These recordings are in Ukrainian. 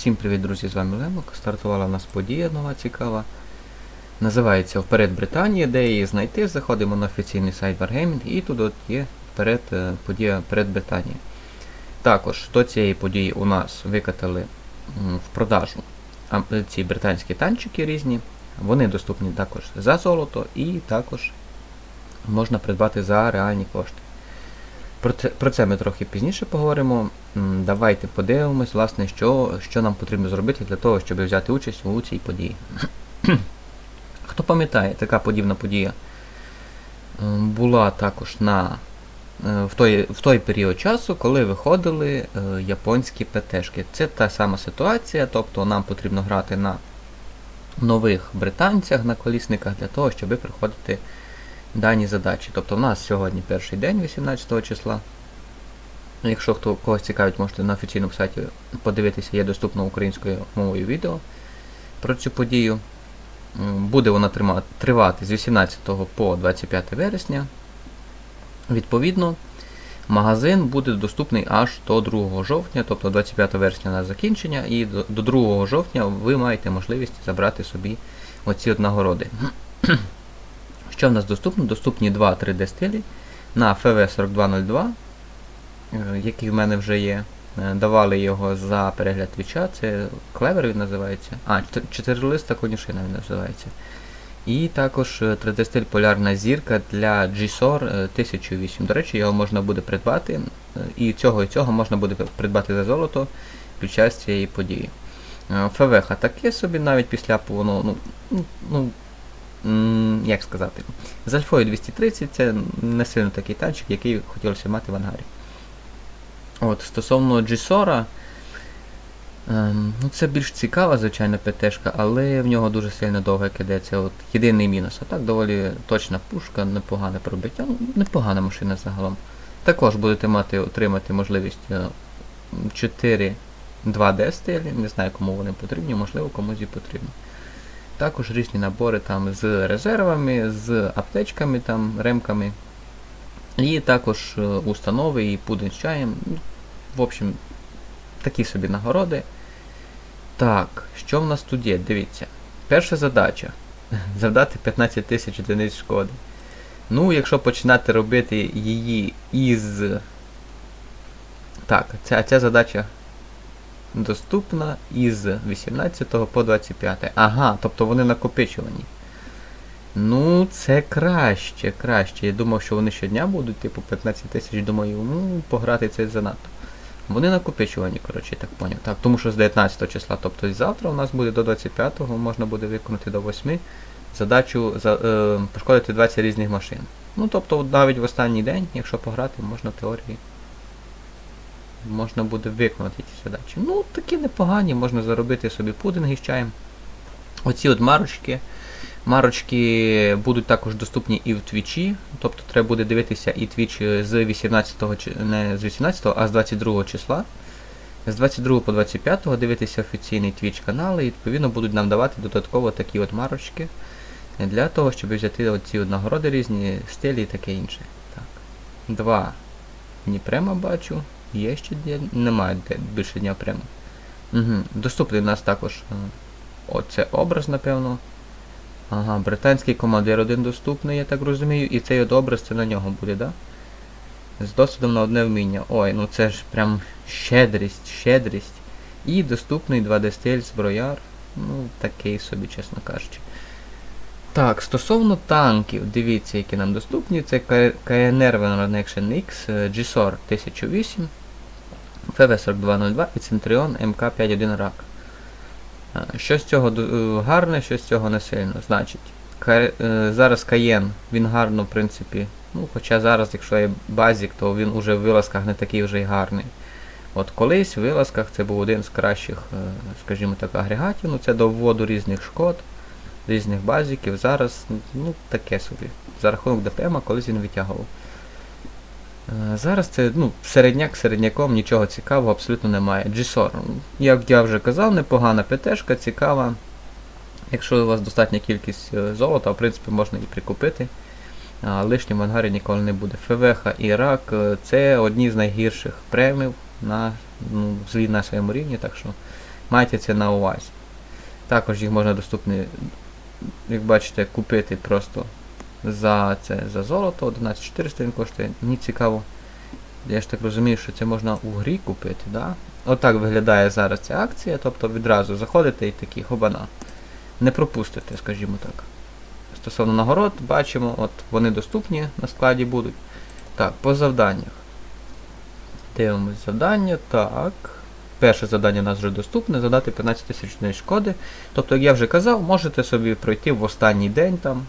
Всім привіт, друзі! З вами Лемок. Стартувала у нас подія нова цікава. Називається Вперед Британія, де її знайти. Заходимо на офіційний сайт Wargaming і тут от є вперед, е, подія Вперед Британія. Також до цієї події у нас викатали в продажу е, ці британські танчики різні. Вони доступні також за золото і також можна придбати за реальні кошти. Про це, про це ми трохи пізніше поговоримо. Давайте подивимось, власне, що, що нам потрібно зробити для того, щоб взяти участь у цій події. Хто пам'ятає, така подібна подія була також на, е, в, той, в той період часу, коли виходили е, японські ПТшки. Це та сама ситуація, тобто нам потрібно грати на нових британцях, на колісниках для того, щоб проходити дані задачі. Тобто в нас сьогодні перший день, 18 числа. Якщо хто когось цікавить, можете на офіційному сайті подивитися, є доступно українською мовою відео про цю подію. Буде вона тривати з 18 по 25 вересня. Відповідно, магазин буде доступний аж до 2 жовтня, тобто 25 вересня на закінчення, і до, до 2 жовтня ви маєте можливість забрати собі оці от нагороди. Що в нас доступно? Доступні 2 3D стилі на FV4202, е, який в мене вже є. Е, Давали його за перегляд твіча, це клевер він називається. А, чотир- чотирилиста конюшина він називається. І також е, 3D стиль полярна зірка для GSOR е, 1008. До речі, його можна буде придбати. е, І цього і цього можна буде придбати за золото під час цієї події. Е, ФВХ таке собі навіть після воно, ну, ну, ну, як сказати, з Альфою 230 це не сильно такий танчик, який хотілося мати в ангарі. От, стосовно GSOR, ем, ну це більш цікава, звичайно, ПТшка, але в нього дуже сильно довге КД, це от єдиний мінус. А так доволі точна пушка, непогане пробиття, ну, непогана машина загалом. Також будете мати отримати можливість е, 4 2D стилі, не знаю кому вони потрібні, можливо комусь і потрібні. Також різні набори там з резервами, з аптечками, там, ремками. І також е, установи і пудинг з чаєм. Ну, В общем, такі собі нагороди. Так, що в нас тут є? Дивіться. Перша задача. Завдати 15 тисяч одиниць шкоди. Ну, якщо починати робити її із. Так, ця, ця задача доступна із 18 по 25. Ага, тобто вони накопичувані. Ну, це краще, краще. Я думав, що вони щодня будуть, типу 15 тисяч, думаю, ну, пограти це занадто. Вони накопичувані, коротше, так поняв. Так, тому що з 19 числа, тобто і завтра у нас буде до 25-го, можна буде виконати до 8 задачу за, е, пошкодити 20 різних машин. Ну, тобто навіть в останній день, якщо пограти, можна в теорії. Можна буде виконати ці задачі. Ну, такі непогані, можна заробити собі пудинги з чаєм. Оці от марочки. Марочки будуть також доступні і в твічі, тобто треба буде дивитися і твіч з 18 чи- не з 18, а з 22 числа. З 22 по 25 дивитися офіційний твіч канал і відповідно будуть нам давати додатково такі от марочки для того, щоб взяти от нагороди різні, стилі і таке інше. Так. Два Дніпрема бачу. Є ще де. Немає де більше Дніпрема. Угу. Доступний у нас також е, оце образ, напевно. Ага, британський командир один доступний, я так розумію, і цей от образ це на нього буде, да? З досвідом на одне вміння. Ой, ну це ж прям щедрість, щедрість. І доступний 2D стиль зброяр. Ну, такий собі, чесно кажучи. Так, стосовно танків, дивіться, які нам доступні. Це КНР Veneration X, е, GSOR 1008, FV4202 і Centurion МК51 RAK. Е, Що з цього е, гарне, що з цього не сильно. Значить, е, зараз Каєн, він гарно, в принципі. Ну, хоча зараз, якщо є базік, то він уже в вилазках не такий вже й гарний. От колись в вилазках це був один з кращих, скажімо так, агрегатів. Ну це до вводу різних шкод, різних базіків. Зараз ну, таке собі. За рахунок ДПМа колись він витягував. Е, Зараз це ну, середняк середняком, нічого цікавого абсолютно немає. GSOR, як я вже казав, непогана ПТшка, цікава. Якщо у вас достатня кількість е, золота, в принципі, можна і прикупити. Лишнім в ангарі ніколи не буде. ФВХ і рак е, це одні з найгірших премів на, ну, на своєму рівні, так що Майте це на увазі. Також їх можна доступні, як бачите, купити просто за це за золото. 11400 він коштує. Мені цікаво. Я ж так розумію, що це можна у грі купити, да? Отак виглядає зараз ця акція, тобто відразу заходите і такі хобана. Не пропустите, скажімо так. Стосовно нагород, бачимо, от вони доступні на складі будуть. Так, по завданнях. Дивимось завдання. Так. Перше завдання у нас вже доступне, задати 15 тисячної шкоди. Тобто, як я вже казав, можете собі пройти в останній день там.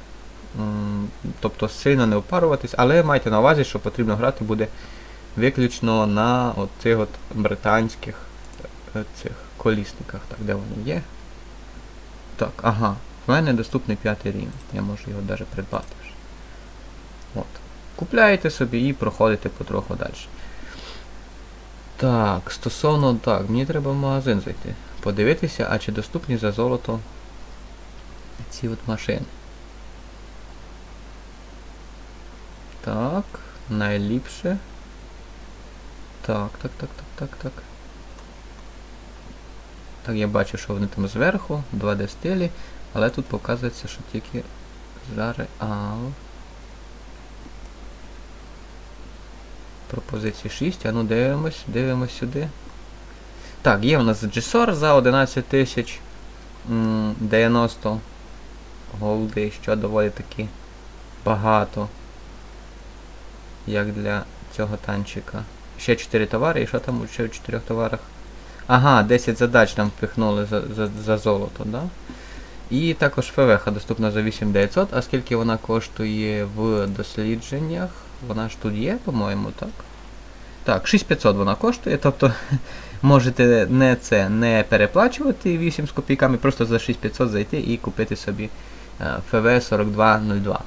Тобто сильно не опаруватись, але майте на увазі, що потрібно грати буде виключно на от цих от британських е, цих колісниках. Так, де вони є? Так, ага. В мене доступний п'ятий рівень. Я можу його навіть придбати вже. От. Купляєте собі і проходите потроху далі. Так, стосовно так, мені треба в магазин зайти. Подивитися, а чи доступні за золото ці от машини. Так, найліпше. Так, так, так, так, так, так. Так, я бачу, що вони там зверху, 2D стилі, але тут показується, що тільки за реал. Пропозиції 6, а ну дивимось, дивимось сюди. Так, є у нас GSOR за 11 тисяч 90 голди, що доволі таки багато. Як для цього танчика. Ще 4 товари, і що там ще в 4 товарах? Ага, 10 задач нам впихнули за, за, за золото, да? І також ФВХ доступна за 8900, а скільки вона коштує в дослідженнях? Вона ж тут є, по-моєму, так? Так, 6500 вона коштує, тобто можете не це не переплачувати 8 з копійками, просто за 6500 зайти і купити собі е, ФВ 4202.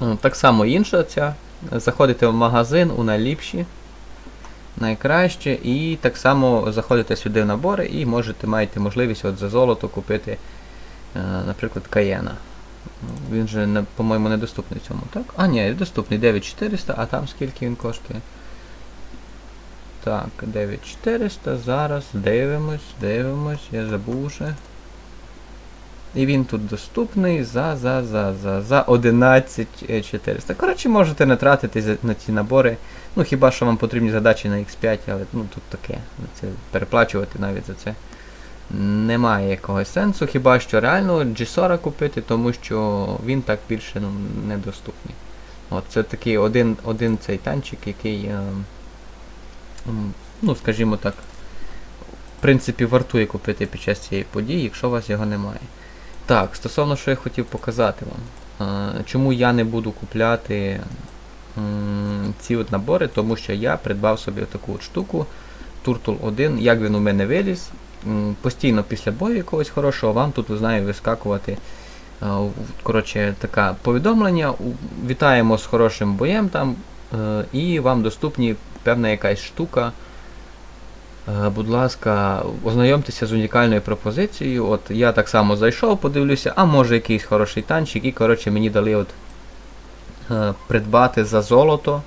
Ну, Так само інша ця. Заходите в магазин у найліпші, найкраще, і так само заходите сюди в набори і можете маєте можливість от за золото купити, е, наприклад, Каєна. Він же, по-моєму, недоступний цьому, так? А, ні, доступний 9400, а там скільки він коштує? Так, 9400, зараз дивимось, дивимось, я забув вже. І він тут доступний за за за за за 11400. Коротше, можете не тратити на ці набори. Ну хіба що вам потрібні задачі на X5, але ну тут таке. Це переплачувати навіть за це немає якогось сенсу. Хіба що реально G40 купити, тому що він так більше ну, недоступний. От це такий один, один цей танчик, який, е, ну скажімо так, в принципі, вартує купити під час цієї події, якщо у вас його немає. Так, стосовно що я хотів показати вам. Чому я не буду купляти ці от набори, тому що я придбав собі таку от штуку Turtle 1, як він у мене виліз. Постійно після бою якогось хорошого вам тут знає вискакувати коротше, таке повідомлення. Вітаємо з хорошим боєм там, е, і вам доступні певна якась штука. Е, Будь ласка, ознайомтеся з унікальною пропозицією. От я так само зайшов, подивлюся, а може якийсь хороший танчик, і коротше мені дали от е, придбати за золото.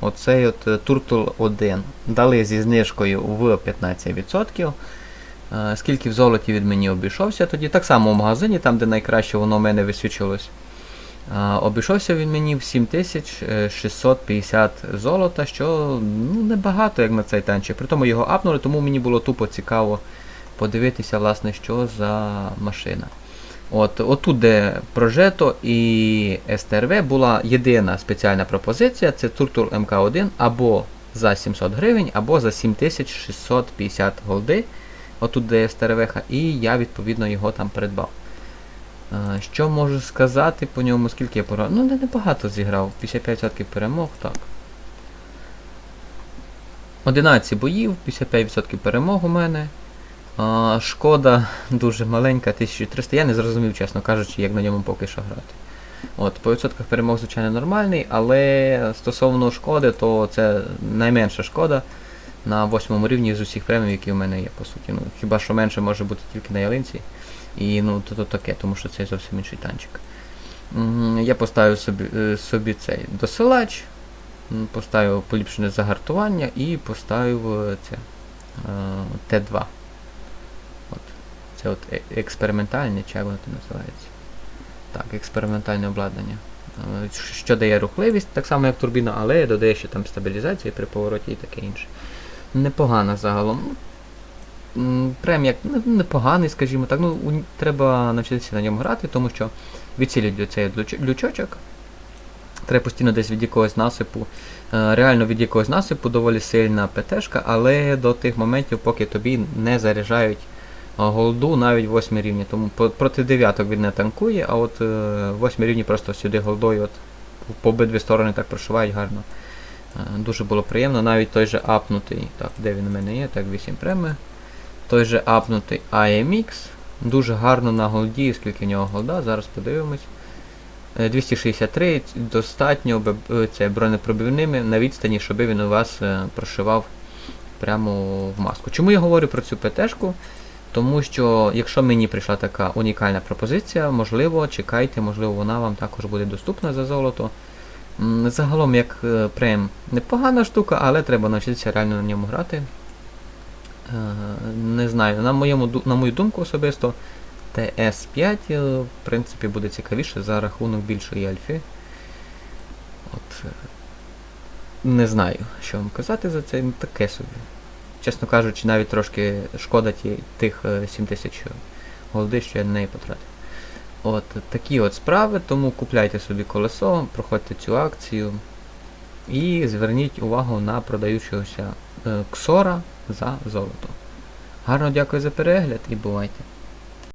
Оцей от е, Turtle 1. Дали зі знижкою в 15%. Е, Скільки в золоті від мені обійшовся тоді. Так само в магазині, там де найкраще воно в мене висвічилось. Обійшовся він мені в 7650 золота, що ну, небагато як на цей танчик. Притому його апнули, тому мені було тупо цікаво подивитися, власне, що за машина. От, отут, де Progetto і STRV була єдина спеціальна пропозиція, це Turtle MK1 або за 700 гривень, або за 7650 голди. Отут де STRV, і я відповідно його там придбав. Е, Що можу сказати по ньому, скільки я пограв? Ну, не небагато зіграв, 55% перемог, так. 11 боїв, 55% перемог у мене. А, шкода дуже маленька, 1300. Я не зрозумів, чесно кажучи, як на ньому поки що грати. От, по відсотках перемог, звичайно, нормальний, але стосовно шкоди, то це найменша шкода на восьмому рівні з усіх премів, які в мене є, по суті. Ну, хіба що менше може бути тільки на ялинці. І ну, то, то таке, тому що це зовсім інший танчик. Я поставив собі, е, собі цей досилач, поставив поліпшене загартування і поставив е, це е, Т2. Це от експериментальне, чи як воно там називається. Так, експериментальне обладнання. Що дає рухливість, так само як турбіна, але додає ще там стабілізації при повороті і таке інше. Непогано загалом. М, Прем як непоганий, скажімо так. Ну, треба навчитися на ньому грати, тому що відсілюють цей лючочок. Треба постійно десь від якогось насипу. Е, Реально від якогось насипу доволі сильна ПТшка, але до тих моментів, поки тобі не заряджають голду навіть 8 рівні. Тому проти дев'яток він не танкує, а от 8 рівні просто сюди голдою от по обидві сторони так прошивають гарно. Е, Дуже було приємно, навіть той же апнутий, так, де він у мене є, так, 8 преми. Той же апнутий IMX. Дуже гарно на голді, скільки в нього голда, зараз подивимось. Е, 263 достатньо б- е, це бронепробивними на відстані, щоб він у вас е, прошивав прямо в маску. Чому я говорю про цю ПТшку? Тому що якщо мені прийшла така унікальна пропозиція, можливо, чекайте, можливо, вона вам також буде доступна за золото. Загалом, як е, прем, непогана штука, але треба навчитися реально на ньому грати. Е, Не знаю, на, моєму, на мою думку особисто, TS5 е, в принципі буде цікавіше за рахунок більшої альфи. От, е, не знаю, що вам казати за це, таке собі. Чесно кажучи, навіть трошки шкода ті, тих е, 7000 голди, що я на неї потратив. От такі от справи, тому купляйте собі колесо, проходьте цю акцію і зверніть увагу на продаючогося е, ксора за золото. Гарно дякую за перегляд і бувайте!